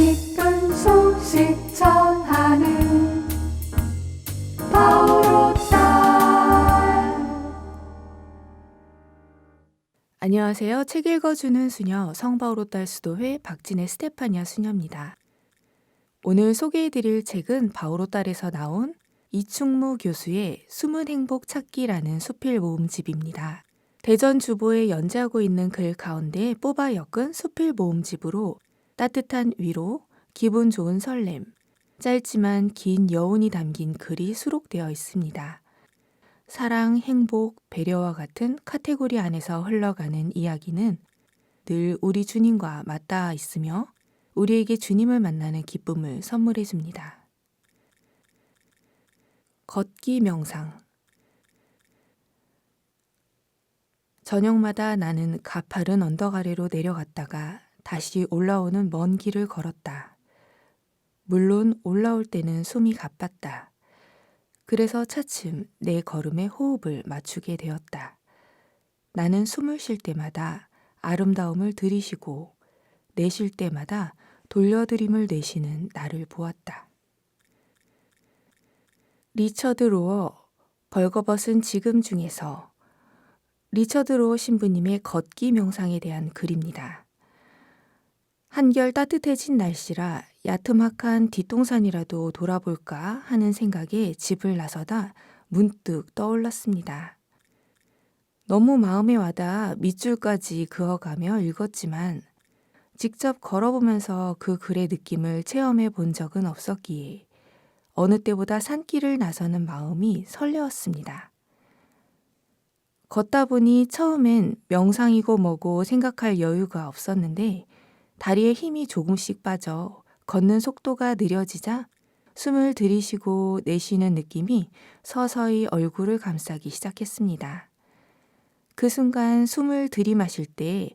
기쁜 소식 전하는 바오로 딸 안녕하세요. 책 읽어주는 수녀 성바오로 딸 수도회 박진의 스테파니아 수녀입니다. 오늘 소개해드릴 책은 바오로 딸에서 나온 이충무 교수의 숨은 행복 찾기라는 수필 모음집입니다. 대전 주보에 연재하고 있는 글 가운데 뽑아 엮은 수필 모음집으로 따뜻한 위로, 기분 좋은 설렘, 짧지만 긴 여운이 담긴 글이 수록되어 있습니다. 사랑, 행복, 배려와 같은 카테고리 안에서 흘러가는 이야기는 늘 우리 주님과 맞닿아 있으며 우리에게 주님을 만나는 기쁨을 선물해 줍니다. 걷기 명상 저녁마다 나는 가파른 언덕 아래로 내려갔다가 다시 올라오는 먼 길을 걸었다. 물론 올라올 때는 숨이 가빴다. 그래서 차츰 내 걸음에 호흡을 맞추게 되었다. 나는 숨을 쉴 때마다 아름다움을 들이쉬고 내쉴 때마다 돌려드림을 내쉬는 나를 보았다. 리처드 로어 벌거벗은 지금 중에서 리처드 로어 신부님의 걷기 명상에 대한 글입니다. 한결 따뜻해진 날씨라 야트막한 뒷동산이라도 돌아볼까 하는 생각에 집을 나서다 문득 떠올랐습니다. 너무 마음에 와닿아 밑줄까지 그어가며 읽었지만 직접 걸어보면서 그 글의 느낌을 체험해 본 적은 없었기에 어느 때보다 산길을 나서는 마음이 설레었습니다. 걷다 보니 처음엔 명상이고 뭐고 생각할 여유가 없었는데 다리에 힘이 조금씩 빠져 걷는 속도가 느려지자 숨을 들이쉬고 내쉬는 느낌이 서서히 얼굴을 감싸기 시작했습니다. 그 순간 숨을 들이마실 때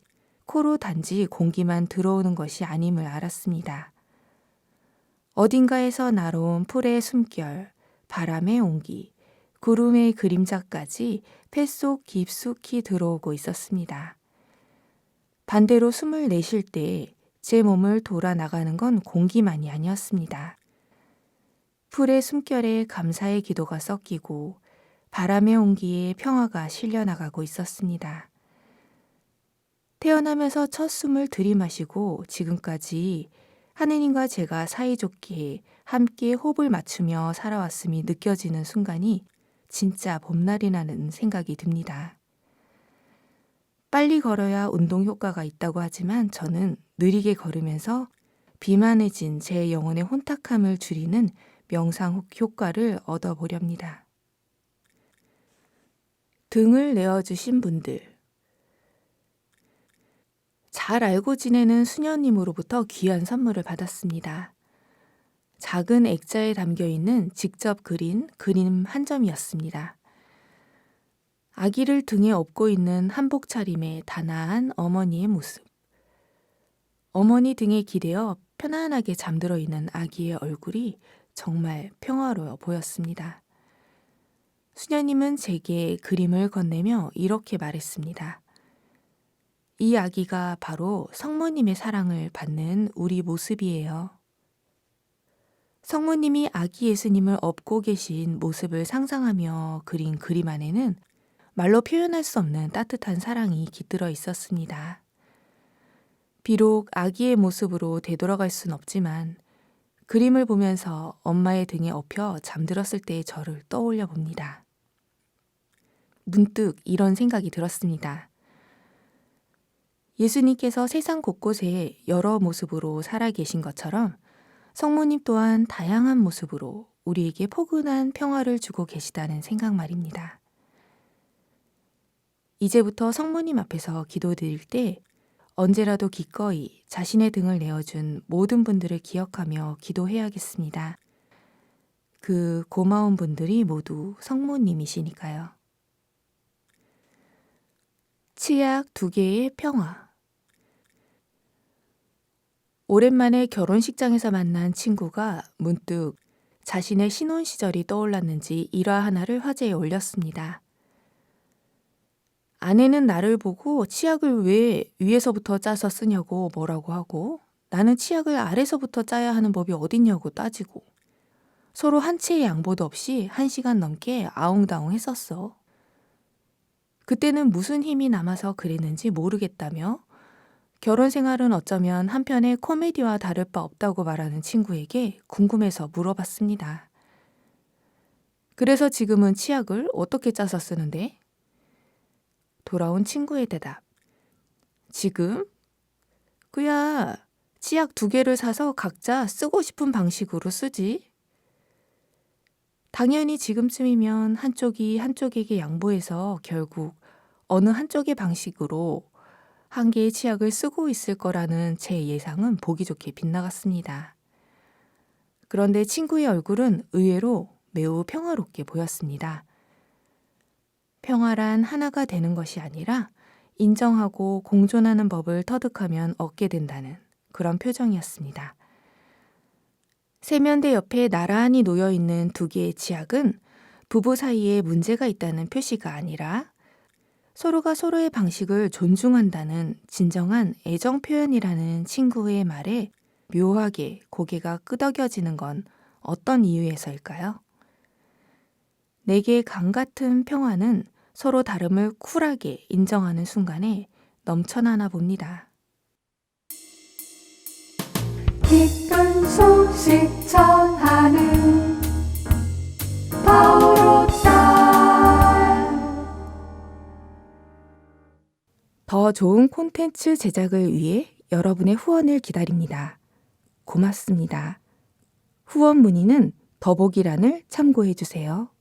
코로 단지 공기만 들어오는 것이 아님을 알았습니다. 어딘가에서 날아온 풀의 숨결, 바람의 온기, 구름의 그림자까지 뱃속 깊숙이 들어오고 있었습니다. 반대로 숨을 내쉴 때 제 몸을 돌아 나가는 건 공기만이 아니었습니다. 풀의 숨결에 감사의 기도가 섞이고 바람의 온기에 평화가 실려나가고 있었습니다. 태어나면서 첫 숨을 들이마시고 지금까지 하느님과 제가 사이좋게 함께 호흡을 맞추며 살아왔음이 느껴지는 순간이 진짜 봄날이라는 생각이 듭니다. 빨리 걸어야 운동 효과가 있다고 하지만 저는 느리게 걸으면서 비만해진 제 영혼의 혼탁함을 줄이는 명상 효과를 얻어보렵니다. 등을 내어주신 분들. 잘 알고 지내는 수녀님으로부터 귀한 선물을 받았습니다. 작은 액자에 담겨 있는 직접 그린 그림 한 점이었습니다. 아기를 등에 업고 있는 한복 차림의 단아한 어머니의 모습. 어머니 등에 기대어 편안하게 잠들어 있는 아기의 얼굴이 정말 평화로워 보였습니다. 수녀님은 제게 그림을 건네며 이렇게 말했습니다. 이 아기가 바로 성모님의 사랑을 받는 우리 모습이에요. 성모님이 아기 예수님을 업고 계신 모습을 상상하며 그린 그림 안에는 말로 표현할 수 없는 따뜻한 사랑이 깃들어 있었습니다. 비록 아기의 모습으로 되돌아갈 순 없지만 그림을 보면서 엄마의 등에 업혀 잠들었을 때의 저를 떠올려 봅니다. 문득 이런 생각이 들었습니다. 예수님께서 세상 곳곳에 여러 모습으로 살아 계신 것처럼 성모님 또한 다양한 모습으로 우리에게 포근한 평화를 주고 계시다는 생각 말입니다. 이제부터 성모님 앞에서 기도드릴 때 언제라도 기꺼이 자신의 등을 내어준 모든 분들을 기억하며 기도해야겠습니다. 그 고마운 분들이 모두 성모님이시니까요. 치약 두 개의 평화. 오랜만에 결혼식장에서 만난 친구가 문득 자신의 신혼 시절이 떠올랐는지 일화 하나를 화제에 올렸습니다. 아내는 나를 보고 치약을 왜 위에서부터 짜서 쓰냐고 뭐라고 하고 나는 치약을 아래서부터 짜야 하는 법이 어딨냐고 따지고 서로 한 채의 양보도 없이 한 시간 넘게 아웅다웅 했었어. 그때는 무슨 힘이 남아서 그랬는지 모르겠다며 결혼 생활은 어쩌면 한편의 코미디와 다를 바 없다고 말하는 친구에게 궁금해서 물어봤습니다. 그래서 지금은 치약을 어떻게 짜서 쓰는데? 돌아온 친구의 대답. 지금? 그야 치약 두 개를 사서 각자 쓰고 싶은 방식으로 쓰지. 당연히 지금쯤이면 한쪽이 한쪽에게 양보해서 결국 어느 한쪽의 방식으로 한 개의 치약을 쓰고 있을 거라는 제 예상은 보기 좋게 빗나갔습니다. 그런데 친구의 얼굴은 의외로 매우 평화롭게 보였습니다. 평화란 하나가 되는 것이 아니라 인정하고 공존하는 법을 터득하면 얻게 된다는 그런 표정이었습니다. 세면대 옆에 나란히 놓여 있는 두 개의 치약은 부부 사이에 문제가 있다는 표시가 아니라 서로가 서로의 방식을 존중한다는 진정한 애정 표현이라는 친구의 말에 묘하게 고개가 끄덕여지는 건 어떤 이유에서일까요? 내게 강 같은 평화는 서로 다름을 쿨하게 인정하는 순간에 넘쳐나나 봅니다. 기쁜 소식 전하는 더 좋은 콘텐츠 제작을 위해 여러분의 후원을 기다립니다. 고맙습니다. 후원 문의는 더보기란을 참고해 주세요.